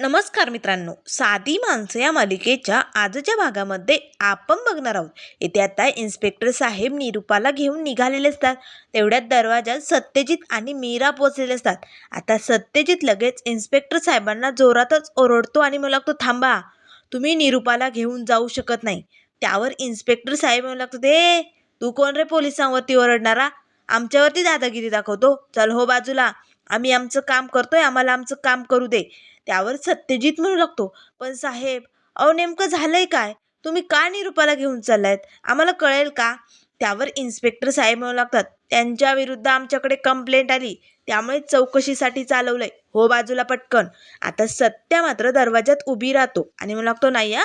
नमस्कार मित्रांनो. साधी माणसं या मालिकेच्या आजच्या भागामध्ये आपण बघणार आहोत. येथे आता इन्स्पेक्टर साहेब निरूपाला घेऊन निघालेले असतात. तेवढ्यात दरवाजात सत्यजित आणि मीरा पोचलेले असतात. आता सत्यजित लगेच इन्स्पेक्टर साहेबांना जोरातच ओरडतो आणि मला लागतो थांबा तुम्ही निरूपाला घेऊन जाऊ शकत नाही. त्यावर इन्स्पेक्टर साहेब म्हणू लागतो ते तू कोण रे पोलिसांवरती ओरडणारा? आमच्यावरती दादागिरी दाखवतो. चल हो बाजूला. आम्ही आमचं काम करतोय. आम्हाला आमचं काम करू दे. त्यावर सत्यजित म्हणू लागतो पण साहेब अहो नेमकं झालंय काय? तुम्ही का निरूपाला घेऊन चाललायत? आम्हाला कळेल का? त्यावर इन्स्पेक्टर साहेब म्हणू लागतात त्यांच्या विरुद्ध आमच्याकडे कंप्लेंट आली त्यामुळे चौकशीसाठी चालवलंय. हो बाजूला पटकन. आता सत्या मात्र दरवाजात उभी राहतो आणि म्हणू लागतो नाही या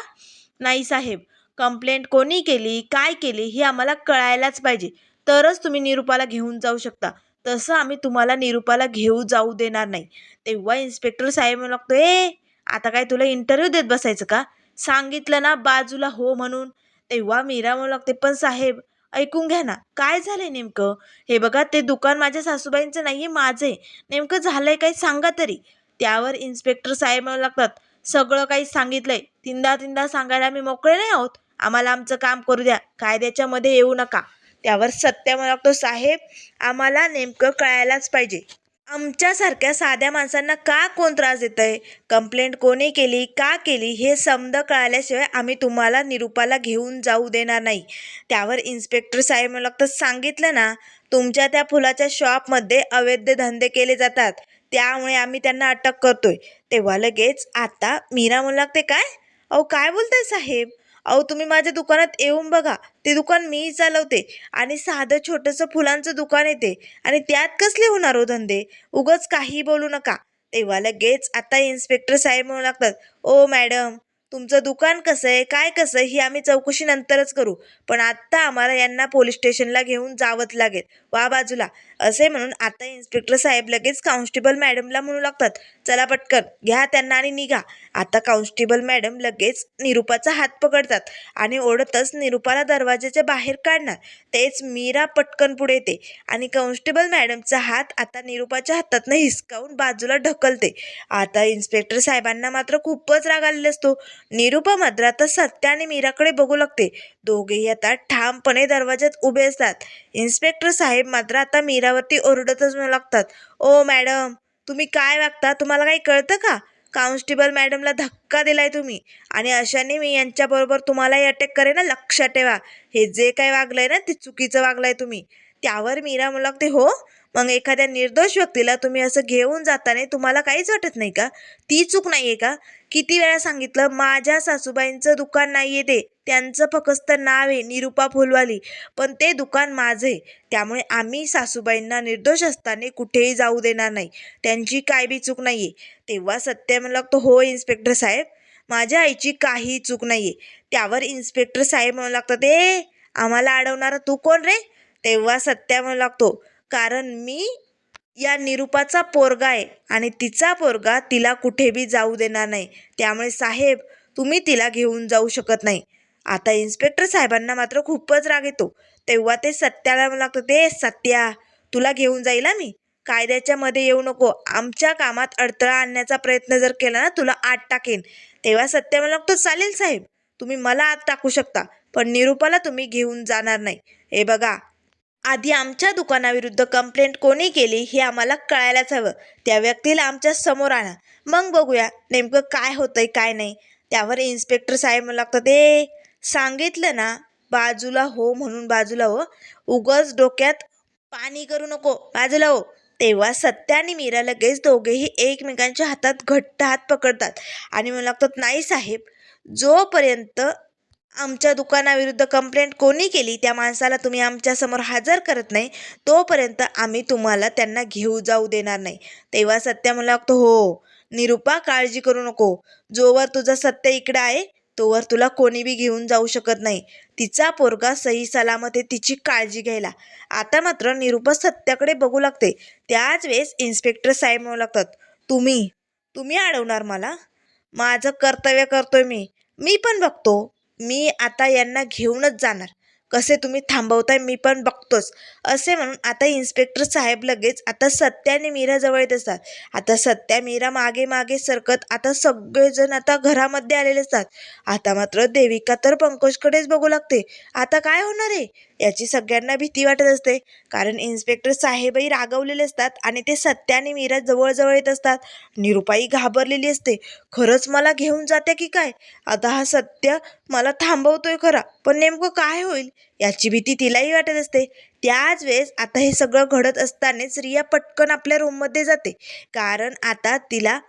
नाही साहेब. कंप्लेंट कोणी केली काय केली हे आम्हाला कळायलाच पाहिजे. तरच तुम्ही निरूपाला घेऊन जाऊ शकता. तसं आम्ही तुम्हाला निरूपाला घेऊ जाऊ देणार नाही. तेव्हा इन्स्पेक्टर साहेब म्हणू लागतो ए आता काय तुला इंटरव्ह्यू देत बसायचं का? सांगितलं ना बाजूला हो म्हणून. तेव्हा मीरा म्हणू लागते पण साहेब ऐकून घ्या ना काय झालंय नेमकं? हे बघा ते दुकान माझ्या सासूबाईंचं नाही आहे माझं आहे नेमकं झालंय काही सांगा तरी. त्यावर इन्स्पेक्टर साहेब म्हणू लागतात सगळं काही सांगितलंय. तीनदा तीनदा सांगायला आम्ही मोकळे नाही आहोत. आम्हाला आमचं काम करू द्या. कायद्याच्यामध्ये येऊ नका. त्यावर सत्य म्हणू साहेब आम्हाला नेमकं कळायलाच पाहिजे. आमच्यासारख्या साध्या माणसांना का कोण त्रास देत आहे कंप्लेंट कोणी केली का केली हे समद कळाल्याशिवाय आम्ही तुम्हाला निरूपाला घेऊन जाऊ देणार नाही. त्यावर इन्स्पेक्टर साहेब मला सांगितलं ना तुमच्या त्या फुलाच्या शॉपमध्ये अवैध धंदे केले जातात. त्यामुळे आम्ही त्यांना अटक करतोय. तेव्हा लगेच आता मीरा म्हणू लागते काय? अहो काय बोलताय साहेब? अहो तुम्ही माझ्या दुकानात येऊन बघा. ते दुकान मी चालवते आणि साधं छोटंसं फुलांचं दुकान येते आणि त्यात कसले होणार हो धंदे? उगच काही बोलू नका. तेव्हा लगेच आता इन्स्पेक्टर साहेब म्हणू लागतात ओ मॅडम तुमचं दुकान कसं आहे काय कसं आहे ही आम्ही चौकशी नंतरच करू. पण आत्ता आम्हाला यांना पोलीस स्टेशनला घेऊन जावंच लागेल. वा बाजूला. असे म्हणून आता इन्स्पेक्टर साहेब लगेच कॉन्स्टेबल मॅडमला म्हणू लागतात चला पटकन घ्या त्यांना आणि निघा. आता कॉन्स्टेबल मॅडम लगेच निरूपाचा हात पकडतात आणि ओढतच निरूपाला दरवाजाच्या बाहेर काढणार. तेच मीरा पटकन पुढे येते आणि कॉन्स्टेबल मॅडमचा हात आता निरूपाच्या हातातनं हिसकावून बाजूला ढकलते. आता इन्स्पेक्टर साहेबांना मात्र खूपच राग आलेला असतो. निरूपा मात्र आता सत्य आणि मीराकडे बघू लागते. दोघेही आता ठामपणे दरवाज्यात उभे असतात. इन्स्पेक्टर साहेब मात्र आता मीरावरती ओरडतच म्हणू लागतात. ओ मॅडम तुम्ही काय वागता? तुम्हाला काही कळतं का? कॉन्स्टेबल मॅडमला धक्का दिलाय तुम्ही. आणि अशाने मी यांच्याबरोबर तुम्हालाही अटॅक करेन ना लक्षात ठेवा. हे जे काय वागलंय ना ते चुकीचं वागलंय तुम्ही. त्यावर मीरा म्हणू लागते हो मग एखाद्या निर्दोष व्यक्तीला तुम्ही असं घेऊन जाताना तुम्हाला काहीच वाटत नाही का? ती चूक नाही आहे का? किती वेळा सांगितलं माझ्या सासूबाईंचं दुकान नाही आहे ते. त्यांचं फक्त नाव आहे निरुपा फुलवाली. पण ते दुकान माझं आहे. त्यामुळे आम्ही सासूबाईंना निर्दोष असताना कुठेही जाऊ देणार नाही. त्यांची काय बी चूक नाही आहे तेव्हा सत्य म्हणू लागतो हो इन्स्पेक्टर साहेब. माझ्या आईची काही चूक नाही आहे त्यावर इन्स्पेक्टर साहेब म्हणू लागतात ए आम्हाला अडवणारा तू कोण रे? तेव्हा सत्या म्हणू लागतो कारण मी या निरूपाचा पोरगा आहे आणि तिचा पोरगा तिला कुठेबी जाऊ देणार नाही. त्यामुळे साहेब तुम्ही तिला घेऊन जाऊ शकत नाही. आता इन्स्पेक्टर साहेबांना मात्र खूपच राग येतो. तेव्हा ते सत्याला लागतं ते सत्या तुला घेऊन जाईल हा मी? कायद्याच्या मध्ये येऊ नको. आमच्या कामात अडथळा आणण्याचा प्रयत्न जर केला ना तुला आत टाकेन. तेव्हा सत्य मला लागतो चालेल साहेब तुम्ही मला आत टाकू शकता पण निरूपाला तुम्ही घेऊन जाणार नाही. हे बघा आधी आमच्या दुकानाविरुद्ध कंप्लेंट कोणी केली हे आम्हाला कळायलाच हवं. त्या व्यक्तीला आमच्यासमोर आणा. मग बघूया नेमकं काय होतंय काय नाही. त्यावर इन्स्पेक्टर साहेब म्हणू लागतात ते सांगितलं ना बाजूला हो म्हणून बाजूला हो. उगच डोक्यात पाणी करू नको बाजूला हो. तेव्हा सत्या आणि मीरा लगेच दोघेही एकमेकांच्या हातात घट्ट हात पकडतात आणि म्हणू लागतात नाही साहेब जोपर्यंत आमच्या दुकानाविरुद्ध कंप्लेंट कोणी केली? त्या माणसाला तुम्ही आमच्यासमोर हजर करत नाही. तोपर्यंत आम्ही तुम्हाला त्यांना घेऊ जाऊ देणार नाही. तेव्हा सत्य म्हणू लागतो हो निरूपा काळजी करू नको. जोवर तुझं सत्य इकडं आहे तोवर तुला कोणी बी घेऊन जाऊ शकत नाही. तिचा पोरगा सही सलामत आहे तिची काळजी घ्यायला. आता मात्र निरूपा सत्याकडे बघू लागते. त्याच वेळेस इन्स्पेक्टर साहेब म्हणू लागतात तुम्ही तुम्ही अडवणार मला? माझं कर्तव्य करतोय मी. मी पण बघतो. मी आता यांना घेऊनच जाणार. कसे तुम्ही थांबवताय मी पण बघतोच. असे म्हणून आता इन्स्पेक्टर साहेब लगेच आता सत्या आणि मीरा येत असतात आता सत्या मीरा मागे मागे सरकत आता सगळेजण आता घरामध्ये आलेले असतात. आता मात्र देविका तर पंकजकडेच बघू लागते. आता काय होणार आहे? याची सगळ्यांना भीती वाटत असते. कारण इन्स्पेक्टर साहेबही रागवलेले असतात आणि ते सत्याने मीरा जवळजवळ येत असतात. निरुपाई घाबरलेली असते. खरंच मला घेऊन जाते की काय? आता हा सत्य मला थांबवतोय खरा. पण नेमकं काय होईल? याची भीती तिलाही वाटत असते. त्याच वेळेस आता हे सगळं घडत असतानाच रिया पटकन आपल्या रूममध्ये जाते. कारण आता तिला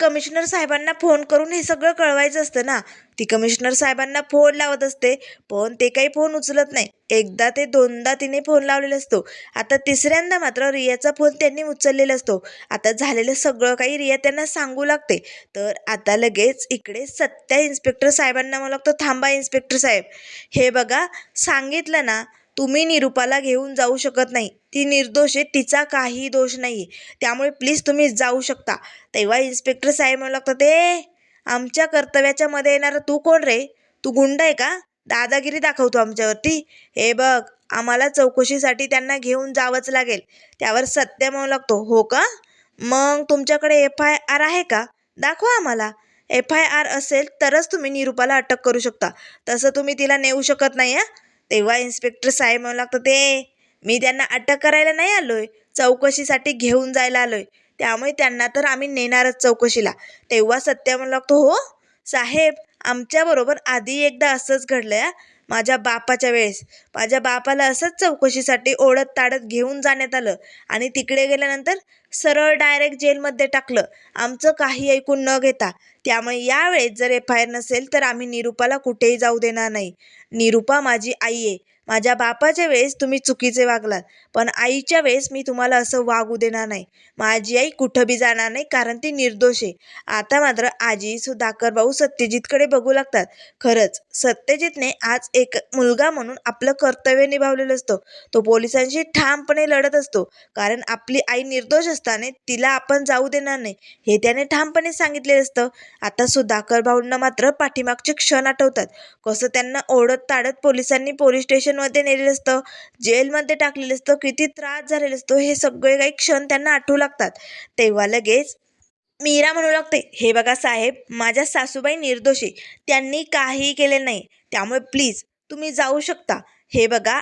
कमिशनर साहेबांना फोन करून हे सगळं कळवायचं असतं ना. ती कमिशनर साहेबांना फोन लावत असते पण ते काही फोन उचलत नाही. एकदा ते दोनदा तिने फोन लावलेला असतो. आता तिसऱ्यांदा मात्र रियाचा फोन त्यांनी उचललेला असतो. आता झालेलं सगळं काही रिया त्यांना सांगू लागते. तर आता लगेच इकडे सत्या इन्स्पेक्टर साहेबांना मला लागतो थांबा इन्स्पेक्टर साहेब. हे बघा सांगितलं ना तुम्ही निरुपाला घेऊन जाऊ शकत नाही. ती निर्दोष आहे तिचा काही दोष नाही आहे त्यामुळे प्लीज तुम्ही जाऊ शकता. तेव्हा इन्स्पेक्टर साहेब म्हणू लागतात ते आमच्या कर्तव्याच्या मध्ये येणारा तू कोण रे? तू गुंड आहे का? दादागिरी दाखवतो आमच्यावरती. हे बघ आम्हाला चौकशीसाठी त्यांना घेऊन जावंच लागेल. त्यावर सत्य म्हणू लागतो. हो का? मग तुमच्याकडे एफ आय आर आहे का? दाखवा आम्हाला. एफ आय आर असेल तरच तुम्ही निरुपाला अटक करू शकता. तसं तुम्ही तिला नेऊ शकत नाही हां? तेव्हा इन्स्पेक्टर साहेब म्हणू लागतं ते मी त्यांना अटक करायला नाही आलोय. चौकशीसाठी घेऊन जायला आलोय. त्यामुळे त्यांना तर आम्ही नेणारच चौकशीला. तेव्हा सत्य म्हणू लागतो हो साहेब आमच्याबरोबर आधी एकदा असंच घडलं माझ्या बापाच्या वेळेस. माझ्या बापाला असंच चौकशीसाठी ओढत ताडत घेऊन जाण्यात आलं आणि तिकडे गेल्यानंतर सरळ डायरेक्ट जेलमध्ये टाकलं. आमचं काही ऐकून न घेता. त्यामुळे यावेळेस जर एफ आय आर नसेल तर आम्ही निरुपाला कुठेही जाऊ देणार नाही. निरुपा माझी आई आहे. माझ्या बापाच्या वेळेस तुम्ही चुकीचे वागलात पण आईच्या वेळेस मी तुम्हाला असं वागू देणार नाही. माझी आई कुठं बी जाणार नाही कारण ती निर्दोष आहे. आता मात्र आजी सुधाकर भाऊ सत्यजितकडे बघू लागतात. खरंच सत्यजितने आज एक मुलगा म्हणून आपलं कर्तव्य निभावलेलं असतं. तो पोलिसांशी ठामपणे लढत असतो. कारण आपली आई निर्दोष असताना तिला आपण जाऊ देणार नाही. हे त्याने ठामपणे सांगितलेलं असतं. आता सुधाकर भाऊंना मात्र पाठीमागचे क्षण आठवतात. कसं त्यांना ओढत ताडत पोलिसांनी पोलीस स्टेशनमध्ये नेलेलं असतं. जेलमध्ये टाकलेलं असतं. किती त्रास झालेला असतो. हे सगळे काही क्षण त्यांना आठवू लागतात. तेव्हा लगेच मीरा म्हणू लागते हे बघा साहेब माझ्या सासूबाई निर्दोष. आहे त्यांनी काहीही केले नाही. त्यामुळे प्लीज तुम्ही जाऊ शकता. हे बघा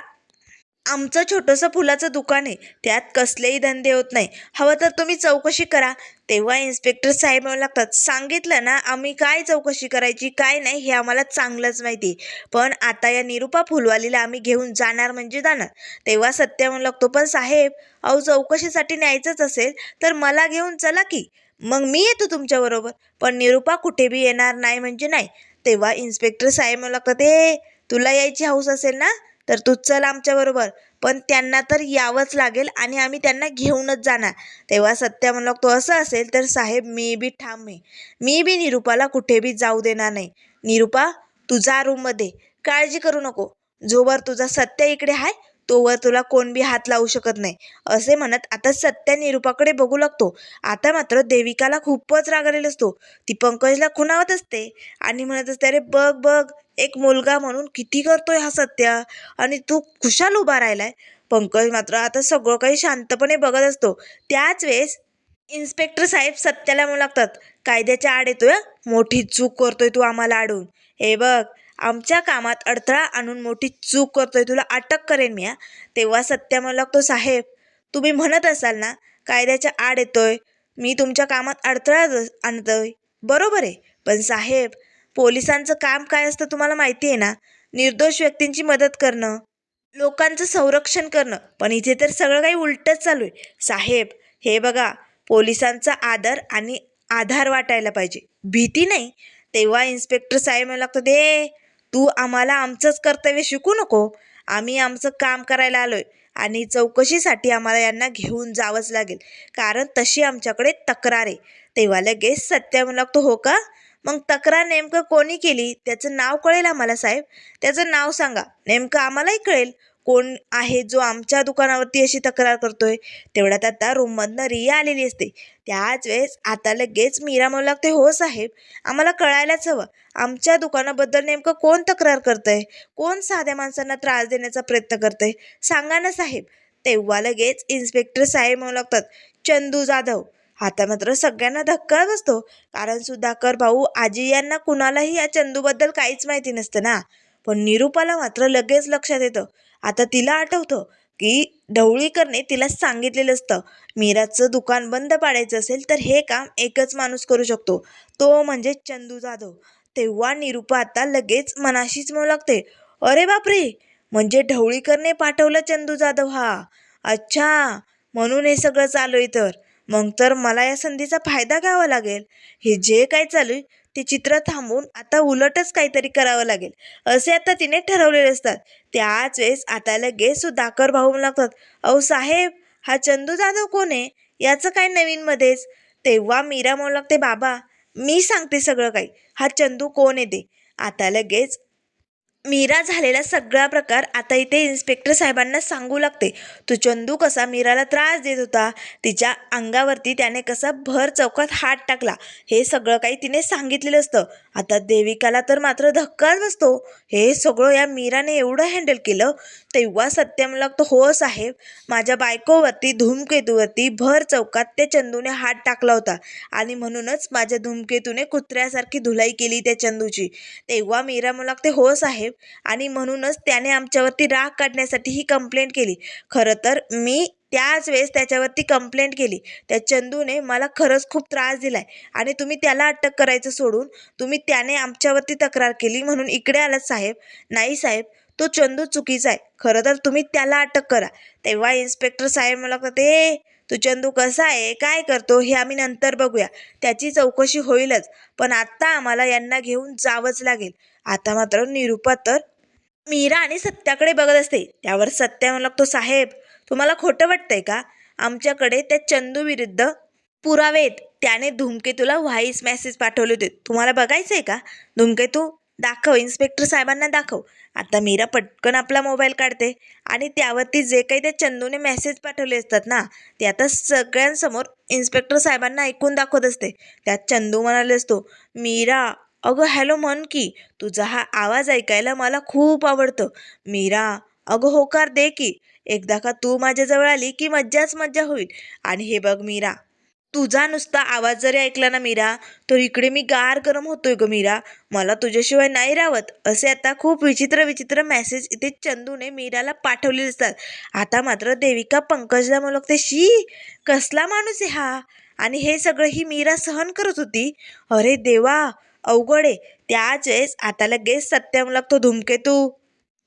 आमचं छोटंसं फुलाचं दुकान आहे. त्यात कसलेही धंदे होत नाही. हवं तर तुम्ही चौकशी करा. तेव्हा इन्स्पेक्टर साहेब लागतात सांगितलं ना आम्ही काय चौकशी करायची काय नाही हे आम्हाला चांगलंच माहिती. पण आता या निरुपा फुलवालीला आम्ही घेऊन जाणार म्हणजे जाणार. तेव्हा सत्य म्हणू लागतो पण साहेब अहो चौकशीसाठी न्यायचंच असेल तर मला घेऊन चला की. मग मी येतो तुमच्याबरोबर पण निरुपा कुठे बी येणार नाही म्हणजे नाही. तेव्हा इन्स्पेक्टर साहेब म्हणू लागतात ए तुला यायची हौस असेल ना तर तू चल आमच्याबरोबर पण त्यांना तर यावंच लागेल आणि आम्ही त्यांना घेऊनच जाणार. तेव्हा सत्य म्हणू लागतो असं असेल तर साहेब मी बी ठाम आहे. मी बी निरुपाला कुठे बी जाऊ देणार नाही. निरुपा तुझा रूममध्ये काळजी करू नको. जोवर तुझा सत्य इकडे आहे तोवर तुला कोण बी हात लावू शकत नाही. असे म्हणत आता सत्या निरुपाकडे बघू लागतो. आता मात्र देविकाला खूपच रागलेला असतो. ती पंकजला खुणावत असते आणि म्हणत असते अरे बघ बघ एक मुलगा म्हणून किती करतोय हा सत्या? आणि तू खुशाल उभा राहिलाय? पंकज मात्र आता सगळं काही शांतपणे बघत असतो. त्याच वेळेस इन्स्पेक्टर साहेब सत्याला म्हणू लागतात कायद्याच्या आड येतोय मोठी चूक करतोय तू आम्हाला आडून. हे बघ आमच्या कामात अडथळा आणून मोठी चूक करतोय तुला अटक करेन मी हा. तेव्हा सत्या म्हणू लागतो साहेब तुम्ही म्हणत असाल ना कायद्याच्या आड येतोय मी तुमच्या कामात अडथळा आणतोय. बरोबर आहे पण साहेब पोलिसांचं काम काय असतं तुम्हाला माहिती आहे ना? निर्दोष व्यक्तींची मदत करणं लोकांचं संरक्षण करणं पण इथे तर सगळं काही उलटच चालू आहे. साहेब हे बघा पोलिसांचा आदर आणि आधार वाटायला पाहिजे. भीती नाही? तेव्हा इन्स्पेक्टर साहेब मला लागतो दे तू आम्हाला आमचंच कर्तव्य शिकू नको. आम्ही आमचं काम करायला आलोय आणि चौकशीसाठी आम्हाला यांना घेऊन जावंच लागेल. कारण तशी आमच्याकडे तक्रार आहे. तेव्हा लगेच सत्या म्हणू लागतो हो का? मग तक्रार नेमकं कोणी केली? त्याचं नाव कळेल आम्हाला साहेब. त्याचं नाव सांगा. नेमकं आम्हालाही कळेल. कोण आहे जो आमच्या दुकानावरती अशी तक्रार करतोय? तेवढ्यात आता रूममधनं रिया आलेली असते. त्याच वेळेस आता लगेच मीरा म्हणू लागते हो साहेब आम्हाला कळायलाच हवं. आमच्या दुकानाबद्दल नेमकं कोण तक्रार करतंय? कोण साध्या माणसांना त्रास देण्याचा प्रयत्न करतंय? सांगा ना साहेब. तेव्हा लगेच इन्स्पेक्टर साहेब म्हणू लागतात चंदू जाधव आता मात्र सगळ्यांना धक्का बसतो. कारण सुधाकर भाऊ आजी यांना कुणालाही या चंदूबद्दल काहीच माहिती नसतं ना. पण निरूपाला मात्र लगेच लक्षात येतं. आता तिला आठवतं की ढवळीकरने तिला सांगितलेलं असतं मीराचं दुकान बंद पाडायचं असेल तर हे काम एकच माणूस करू शकतो तो म्हणजे चंदू जाधव. तेव्हा निरूपा आता लगेच मनाशीच म्हणू लागते. अरे बापरे! म्हणजे ढवळीकरने पाठवलं चंदू जाधव हा. अच्छा! म्हणून हे सगळं चालू आहे तर. मग तर मला या संधीचा फायदा घ्यावा लागेल. हे जे काय चालू आहे ते चित्र थांबवून आता उलटच काहीतरी करावं लागेल. असे आता तिने ठरवलेले असतात. त्याच वेळेस आता लगेच कर भाऊ लागतात अहो साहेब हा चंदू जाधव कोण आहे? याचं काय नवीनमध्येच तेव्हा मीरा म्हणू लागते बाबा मी सांगते सगळं काही. हा चंदू कोण आहे आता लगेच मीरा झालेला सगळा प्रकार आता इथे इन्स्पेक्टर साहेबांना सांगू लागते. तो चंदू कसा मीराला त्रास देत होता? तिच्या अंगावरती त्याने कसा भर चौकात हात टाकला? हे सगळं काही तिने सांगितलेलं असतं. आता देविकाला तर मात्र धक्काच बसतो. हे सगळं या मीराने एवढं हँडल केलं? तेव्हा सत्यम लागतो हो साहेब माझ्या बायकोवरती धूमकेतूवरती भर चौकात त्या चंदूने हात टाकला होता. आणि म्हणूनच माझ्या धूमकेतूने कुत्र्यासारखी धुलाई केली त्या चंदूची. तेव्हा मीरा म्हणू लागते हो साहेब आणि म्हणूनच त्याने आमच्यावरती राग काढण्यासाठी ही कंप्लेंट केली. खरं तर मी त्याच वेळेस त्याच्यावरती कंप्लेंट केली. त्या चंदूने मला खरंच खूप त्रास दिलाय. आणि तुम्ही त्याला अटक करायचं सोडून तुम्ही त्याने आमच्यावरती तक्रार केली म्हणून इकडे आलात साहेब. नाही साहेब तो चंदू चुकीचा आहे. खरं तर तुम्ही त्याला अटक करा. तेव्हा इन्स्पेक्टर साहेब मला कळते तू चंदू कसा आहे? काय करतो? हे आम्ही नंतर बघूया. त्याची चौकशी होईलच. पण आत्ता आम्हाला यांना घेऊन जावंच लागेल. आता मात्र निरूपा तर मीरा आणि सत्याकडे बघत असते. त्यावर सत्या म्हणू लागतो साहेब तुम्हाला खोटं वाटतंय का? आमच्याकडे त्या चंदू विरुद्ध पुरावे आहेत. त्याने धूमकेतूला व्हॉइस मेसेज पाठवले होते. तुम्हाला बघायचं आहे का धूमकेतू दाखव इन्स्पेक्टर साहेबांना दाखव. आता मीरा पटकन आपला मोबाईल काढते आणि त्यावरती जे काही त्या चंदूने मेसेज पाठवले असतात ना ते आता सगळ्यांसमोर इन्स्पेक्टर साहेबांना ऐकून दाखवत असते. त्यात चंदू म्हणाले असतो मीरा अगं हॅलो म्हण की तुझा हा आवाज ऐकायला मला खूप आवडतं. मीरा अगं होकार दे की. एकदा का तू माझ्याजवळ आली की मज्जाच मज्जा होईल. आणि हे बघ मीरा तुझा नुसता आवाज जरी ऐकला ना मीरा तर इकडे मी गार गरम होतोय ग मीरा. मला तुझ्याशिवाय नाही राहत असे आता खूप विचित्र विचित्र मेसेज इथे चंदूने मीराला पाठवलेले असतात आता मात्र देविका पंकजला मुलगते शी कसला माणूस आहे हा? आणि हे सगळं ही मीरा सहन करत होती. अरे देवा अवघड आहे. त्याच वेळेस आता लगेच सत्यम लागतो धूमकेतू.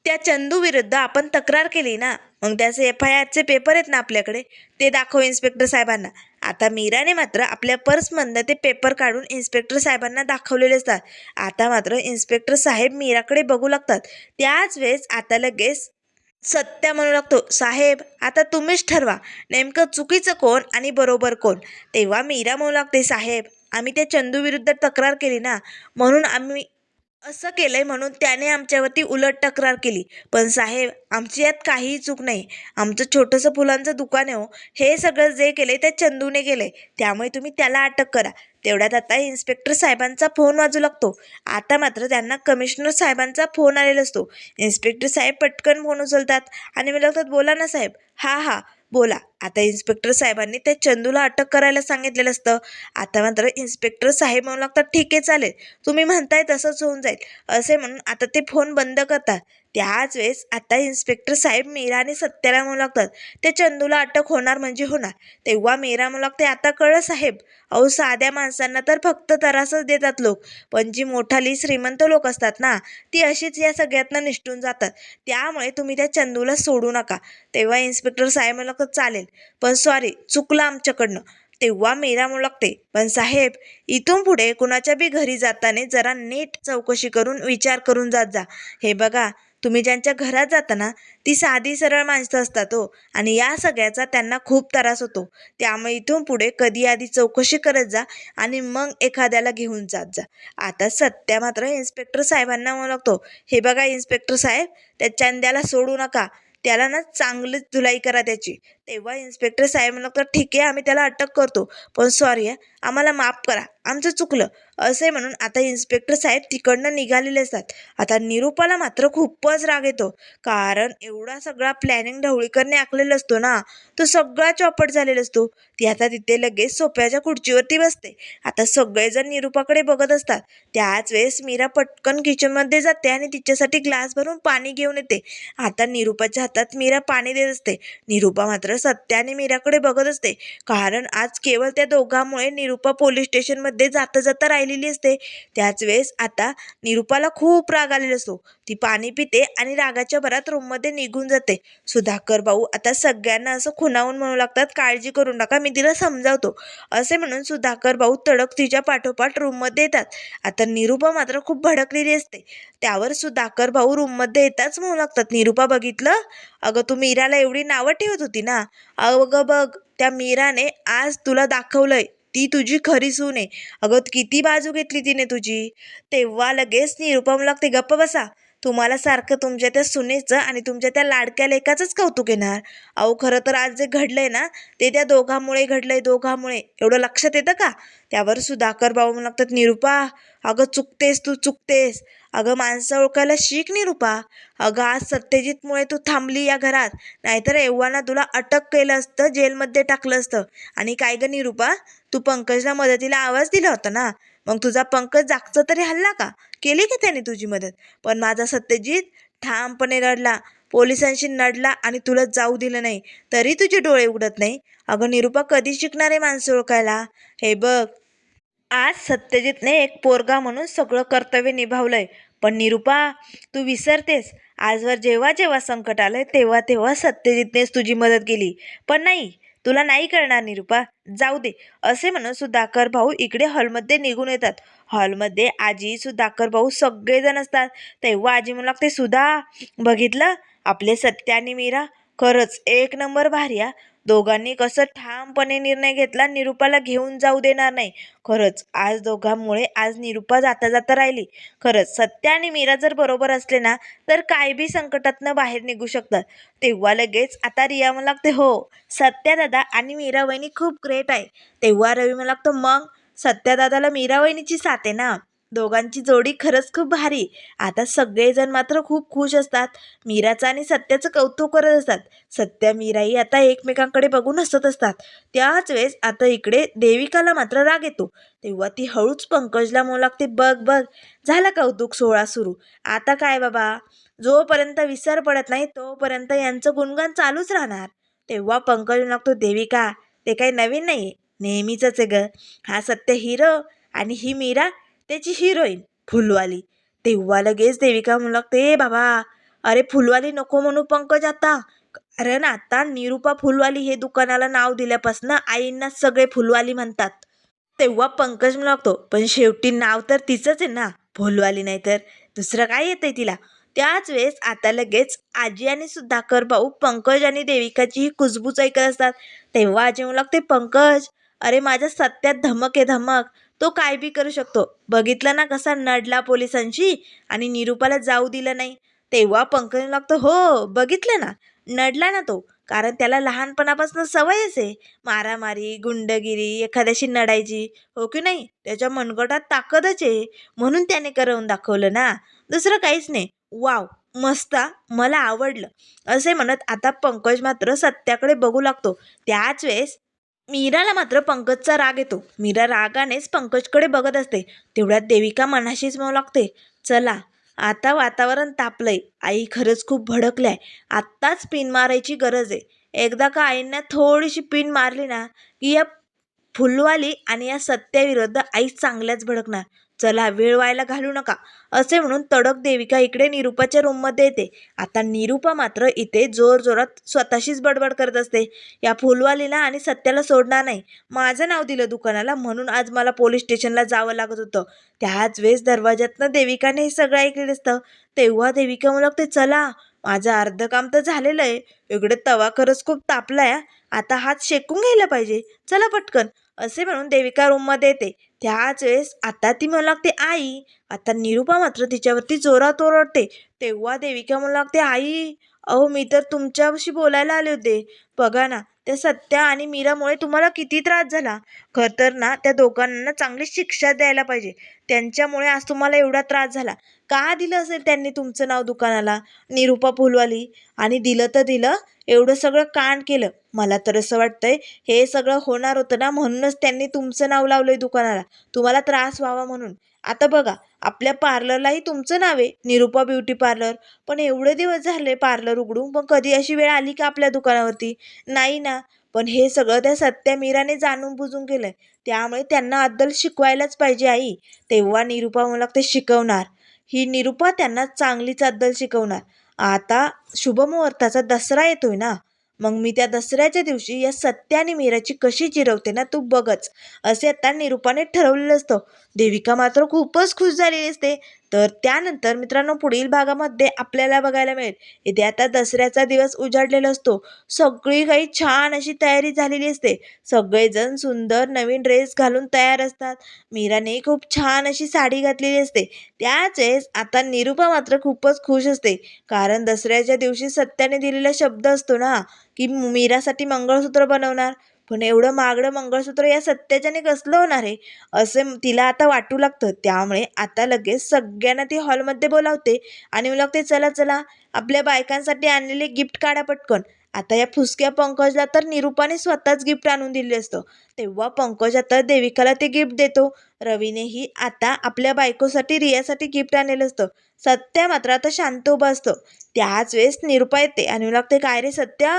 त्या चंदू विरुद्ध आपण तक्रार केली ना मग त्याचे एफ आय आरचे पेपर आहेत ना आपल्याकडे ते दाखव इन्स्पेक्टर साहेबांना. आता मीराने मात्र आपल्या पर्समधनं ते पेपर काढून इन्स्पेक्टर साहेबांना दाखवलेले असतात. आता मात्र इन्स्पेक्टर साहेब मीराकडे बघू लागतात. त्याच वेळेस आता लगेच सत्य म्हणू लागतो साहेब आता तुम्हीच ठरवा नेमकं चुकीचं कोण आणि बरोबर कोण? तेव्हा मीरा म्हणू लागते साहेब आम्ही त्या चंदू विरुद्ध तक्रार केली ना म्हणून आम्ही असं केलंय म्हणून त्याने आमच्यावरती उलट तक्रार केली. पण साहेब आमची यात काहीही चूक नाही. आमचं छोटंसं फुलांचं दुकान आहे हो. हे सगळं जे केलंय ते चंदूने केलंय. त्यामुळे तुम्ही त्याला अटक करा. तेवढ्यात आता इन्स्पेक्टर साहेबांचा फोन वाजू लागतो. आता मात्र त्यांना कमिशनर साहेबांचा फोन आलेला असतो. इन्स्पेक्टर साहेब पटकन फोन उचलतात. आणि मला लागतात बोला ना साहेब. हां हां. बोला आता इन्स्पेक्टर साहेबांनी त्या चंदूला अटक करायला सांगितलेलं असतं. आता मात्र इन्स्पेक्टर साहेब म्हणू लागतात ठीक आहे चालेल. तुम्ही म्हणताय तसंच होऊन जाईल. असे म्हणून आता ते फोन बंद करतात. त्याच वेळेस आता इन्स्पेक्टर साहेब मीराने सत्याला मुलाखतात लागतात चंदूला अटक होणार म्हणजे होणार. तेव्हा मीरा मुलागते आता कळलं साहेब. अहो साध्या माणसांना तर फक्त तरासच देतात लोक. पण जी मोठाली श्रीमंत लोक असतात ना ती अशीच या सगळ्यातनं निष्ठून जातात. त्यामुळे तुम्ही त्या चंदूला सोडू नका. तेव्हा इन्स्पेक्टर साहेब मुलाखत चालेल. पण सॉरी चुकलं आमच्याकडनं. तेव्हा मीरा म्हणू पण साहेब इथून पुढे कुणाच्या बी घरी जाताना जरा नीट चौकशी करून विचार करून जात जा. हे बघा तुम्ही ज्यांच्या घरात जाता ना ती साधी सरळ माणसं असतात हो. आणि या सगळ्याचा त्यांना खूप त्रास होतो. त्यामुळे इथून पुढे कधी आधी चौकशी करत जा आणि मग एखाद्याला घेऊन जात जा. आता सत्या मात्र इन्स्पेक्टर साहेबांना म्हणू लागतो हे बघा इन्स्पेक्टर साहेब त्या चंद्याला सोडू नका. त्याला ना चांगलीच धुलाई करा त्याची. तेव्हा इन्स्पेक्टर साहेब म्हणतात ठीक आहे आम्ही त्याला अटक करतो. पण सॉरी आम्हाला माफ करा. आमचं चुकलं. असे म्हणून आता इन्स्पेक्टर साहेब तिकडनं निघालेले असतात. आता निरूपाला मात्र खूपच राग येतो. कारण एवढा सगळा प्लॅनिंग ढवळीकरने आखलेला असतो ना तो सगळा चौपट झालेला असतो. ती आता तिथे लगेच सोप्याच्या खुर्चीवरती बसते. आता सगळेजण निरूपाकडे बघत असतात. त्याच वेळेस मीरा पटकन किचनमध्ये जाते आणि तिच्यासाठी ग्लास भरून पाणी घेऊन येते. आता निरूपाच्या हातात मीरा पाणी देत असते. निरूपा मात्र सत्याने मीराकडे बघत असते. कारण आज केवळ त्या दोघांमुळे निरूपा पोलीस स्टेशनमध्ये जाता जाता राहिलेली असते. त्याच वेळेस आता निरूपाला खूप राग आलेला असतो. ती पाणी पिते आणि रागाच्या भरात रूममध्ये निघून जाते. सुधाकर भाऊ आता सगळ्यांना असं खुणावून म्हणू लागतात काळजी करू नका मी तिला समजावतो. असे म्हणून सुधाकर भाऊ तडक तिच्या पाठोपाठ रूममध्ये येतात. आता निरूपा मात्र खूप भडकलेली असते. त्यावर सुधाकर भाऊ रूममध्ये येताच म्हणू लागतात निरूपा बघितलं? अगं तू मीराला एवढी नावं ठेवत होती ना? अगं बघ त्या मीराने आज तुला दाखवलंय. ती तुझी खरी सून आहे. अगं किती बाजू घेतली तिने तुझी. तेव्हा लगेच निरूपा लागते. गप्प बसा. तुम्हाला सारखं तुमच्या त्या सुनेचं आणि तुमच्या त्या लाडक्या लेकाचंच कौतुक येणार. अहो खरं तर आज जे घडलं आहे ना ते त्या दोघांमुळे आहे दोघांमुळे. एवढं लक्षात येतं का? त्यावर सुधाकर भाऊ म्हणू लागतात निरूपा अगं चुकतेस तू चुकतेस. अगं माणसं ओळखायला शिक निरूपा. अगं आज सत्यजितमुळे तू थांबली या घरात. नाहीतर एव्हाना तुला अटक केलं असतं जेलमध्ये टाकलं असतं. आणि काय गं निरूपा? तू पंकजला मदतीला आवाज दिला होता ना? मग तुझा पंकज जागचं तरी हल्ला का? केली का त्याने तुझी मदत? पण माझा सत्यजित ठामपणे रडला. पोलिसांशी नडला आणि तुला जाऊ दिलं नाही. तरी तुझे डोळे उघडत नाही. अगं निरूपा कधी शिकणार आहे माणसं ओळखायला? हे बघ. आज सत्यजितने एक पोरगा म्हणून सगळं कर्तव्य निभावलंय. पण निरूपा तू विसरतेस. आजवर जेव्हा जेव्हा संकट आलंय तेव्हा तेव्हा सत्यजितनेच तुझी मदत केली. पण नाही तुला नाही करणार निरूपा. जाऊ दे. असे म्हणून सुधाकर भाऊ इकडे हॉलमध्ये निघून येतात. हॉलमध्ये आजी सुधाकर भाऊ सगळेजण असतात. तेव्हा आजी म्हणू लागते सुधा बघितलं? आपले सत्य आणि मीरा? खरंच एक नंबर भारी आ दोघांनी कसं ठामपणे निर्णय घेतला निरूपाला घेऊन जाऊ देणार नाही. खरंच आज दोघांमुळे आज निरूपा जाता जाता राहिली. खरंच सत्य आणि मीरा जर बरोबर असले ना तर काय बी संकटातनं बाहेर निघू शकतात. तेव्हा लगेच आता रिया मला लागते हो सत्या दादा आणि मीरा वहिनी खूप ग्रेट आहे. तेव्हा रवी मला लागतं मग सत्यादादाला मीरा वहिनीची साथ आहे ना. दोघांची जोडी खरंच खूप भारी. आता सगळेजण मात्र खूप खुश असतात. मीराचं आणि सत्याचं कौतुक करत असतात. सत्या मीराही आता एकमेकांकडे बघून हसत असतात. त्याच वेळेस आता इकडे देविकाला मात्र राग येतो. तेव्हा ती हळूच पंकजला म्हणू लागते. बघ बघ. झाला कौतुक सोहळा सुरू. आता काय बाबा? जोपर्यंत विसर पडत नाही तोपर्यंत यांचं गुणगान चालूच राहणार. तेव्हा पंकज लागतो देविका ते काही नवीन नाही नेहमीचंच आहे ग. हा सत्य हिरो आणि ही मीरा त्याची हिरोईन फुलवाली. तेव्हा लगेच देविका म्हणू लागते बाबा अरे फुलवाली नको म्हणू पंकज आता. कारण आता निरूपा फुलवाली हे दुकानाला नाव दिल्यापासून आईंना सगळे फुलवाली म्हणतात. तेव्हा पंकज म्हणू लागतो पण शेवटी नाव तर तिचंच आहे ना फुलवाली नाही तर. दुसरं काय येतंय तिला? त्याच वेळेस आता लगेच आजी आणि सुधाकर भाऊ पंकज आणि देविकाची ही कुजबूज ऐकत असतात. तेव्हा आजी म्हणू लागते पंकज अरे माझ्या सत्यात धमक आहे धमक. तो काय बी करू शकतो. बघितलं ना कसा नडला पोलिसांशी आणि निरूपाला जाऊ दिलं नाही. तेव्हा पंकज लागतो हो बघितलं ना. नडला ना तो. कारण त्याला लहानपणापासून सवयच आहे. मारामारी गुंडगिरी एखाद्याशी नडायची. हो की नाही? त्याच्या मनगटात ताकदच आहे. म्हणून त्याने करवून दाखवलं ना. दुसरं काहीच नाही. वाव मस्त मला आवडलं. असे म्हणत आता पंकज मात्र सत्याकडे बघू लागतो. त्याच वेळेस मीराला मात्र पंकजचा राग येतो. मीरा रागानेच पंकजकडे बघत असते. तेवढ्यात देविका मनाशीच म्हणू लागते. चला आता वातावरण तापलंय. आई खरंच खूप भडकल्याय आत्ताच पिन मारायची गरज आहे. एकदा का आईंना थोडीशी पिन मारली ना की या फुलवाली आणि या सत्याविरुद्ध आई चांगल्याच भडकणार. चला वेळ व्हायला घालू नका. असे म्हणून तडक देविका इकडे निरूपाच्या रूममध्ये येते. आता निरूपा मात्र इथे जोरजोरात स्वतःशीच बडबड करत असते. या फुलवालीला आणि सत्याला सोडणार नाही. माझं नाव दिलं दुकानाला म्हणून आज मला पोलीस स्टेशनला जावं लागत होतं. त्याच वेळेस दरवाज्यातनं देविकाने हे सगळं ऐकलेलं असतं. तेव्हा देविका मला लागते चला माझं अर्ध काम तर झालेलं आहे. इकडे तवा खरंच खूप तापलाय आहे आता हात शेकून घ्यायला पाहिजे. चला पटकन. असे म्हणून देविका रूममध्ये येते. त्याच वेळेस आता ती म्हणू लागते आई आता निरूपा मात्र तिच्यावरती जोरात ओरडते. तेव्हा देविका म्हणू लागते आई अहो मी तर तुमच्याशी बोलायला आले होते. बघा ना त्या सत्या आणि मीरामुळे तुम्हाला किती त्रास झाला. खरं तर ना त्या दोघांना चांगली शिक्षा द्यायला पाहिजे. त्यांच्यामुळे आज तुम्हाला एवढा त्रास झाला. का दिलं असेल त्यांनी तुमचं नाव दुकानाला? निरुपा फुलवाली. आणि दिलं तर दिलं एवढं सगळं कांड केलं. मला तर असं वाटतंय हे सगळं होणार होतं ना म्हणूनच त्यांनी तुमचं नाव लावलंय दुकानाला. तुम्हाला त्रास व्हावा म्हणून. आता बघा आपल्या पार्लरलाही तुमचं नाव आहे निरुपा ब्युटी पार्लर. पण एवढे दिवस झाले पार्लर उघडून पण कधी अशी वेळ आली का आपल्या दुकानावरती? नाही ना. पण हे सगळं त्या सत्या मीराने जाणून बुजून केलंय. त्यामुळे त्यांना अद्दल शिकवायलाच पाहिजे आई. तेव्हा निरुपा मला ते शिकवणार. ही निरुपा त्यांना चांगलीच अद्दल शिकवणार. आता शुभमुहूर्ताचा दसरा येतोय ना. मग मी त्या दसऱ्याच्या दिवशी या सत्या आणि मीराची कशी चिरवते ना तू बघच. असे आता निरुपाने ठरवलेलं असतं. देविका मात्र खूपच खुश झालेली असते. तर त्यानंतर मित्रांनो पुढील भागामध्ये आपल्याला बघायला मिळेल. इथे आता दसऱ्याचा दिवस उजाडलेला असतो. सगळी काही छान अशी तयारी झालेली असते. सगळेजण सुंदर नवीन ड्रेस घालून तयार असतात. मीराने खूप छान अशी साडी घातलेली असते. त्याच वेळेस आता निरुपा मात्र खूपच खुश असते. कारण दसऱ्याच्या दिवशी सत्याने दिलेला शब्द असतो ना की मीरासाठी मंगळसूत्र बनवणार. पण एवढं महागडं मंगळसूत्र या सत्याच्याने कसलं होणार आहे? असे तिला आता वाटू लागतं. त्यामुळे आता लगेच सगळ्यांना ती हॉलमध्ये बोलावते आणि मला लागते चला चला आपल्या बायकांसाठी आणलेले गिफ्ट काढा पटकन. आता या फुसक्या पंकजला तर निरुपाने स्वतःच गिफ्ट आणून दिले असतं. तेव्हा पंकज आता देविकाला ते गिफ्ट देतो. रवीनेही आता आपल्या बायकोसाठी रियासाठी गिफ्ट आणलेलं असतं. सत्या मात्र आता शांत उभा असतो. त्याच वेळेस निरूपा येते आणि मला लागते काय रे सत्या?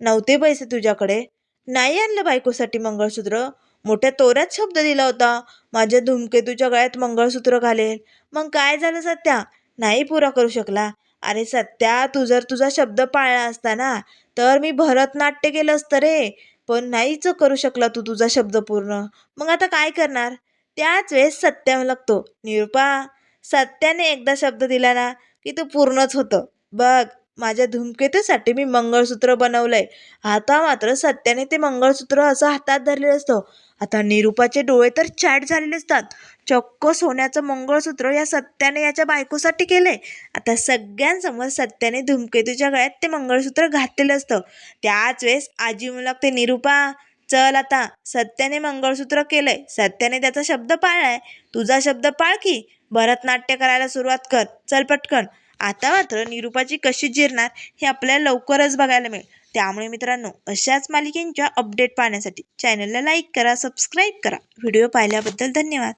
नव्हते पैसे तुझ्याकडे? नाही आणलं बायकोसाठी मंगळसूत्र. मोठ्या तोऱ्यात शब्द दिला होता. माझ्या धूमकेतूच्या गळ्यात मंगळसूत्र घालेल. मग काय झालं सत्या? नाही पुरा करू शकला. अरे सत्या तू जर तुझा शब्द पाळला असता ना तर मी भरतनाट्य केलं असतं रे. पण नाहीच करू शकला तू तुझा शब्द पूर्ण. मग आता काय करणार? त्याच वेळेस सत्या लागतो निरुपा सत्याने एकदा शब्द दिला ना की तो पूर्णच होतं. बघ माझ्या धूमकेतूसाठी मी मंगळसूत्र बनवलंय. आता मात्र सत्याने ते मंगळसूत्र असं हातात धरलेलं असतं. आता निरुपाचे डोळे तर चॅट झालेले असतात चक्क सोन्याचं मंगळसूत्र या सत्याने याच्या बायकोसाठी केलंय. आता सगळ्यांसमोर सत्याने धूमकेतूच्या गळ्यात ते मंगळसूत्र घातलेलं असतं. त्याच वेळेस आजी मुलाक ते निरुपा चल आता. सत्याने मंगळसूत्र केलंय. सत्याने त्याचा शब्द पाळलाय. तुझा शब्द पाळ की. भरतनाट्य करायला सुरुवात कर. चल पटकन. आता मात्र निरुपाची कशी जिरणार हे आपल्याला लवकरच बघायला मिळेल. त्यामुळे मित्रांनो अशाच मालिकेंच्या अपडेट पाहण्यासाठी चॅनलला लाईक करा सबस्क्राईब करा. व्हिडिओ पाहिल्याबद्दल धन्यवाद.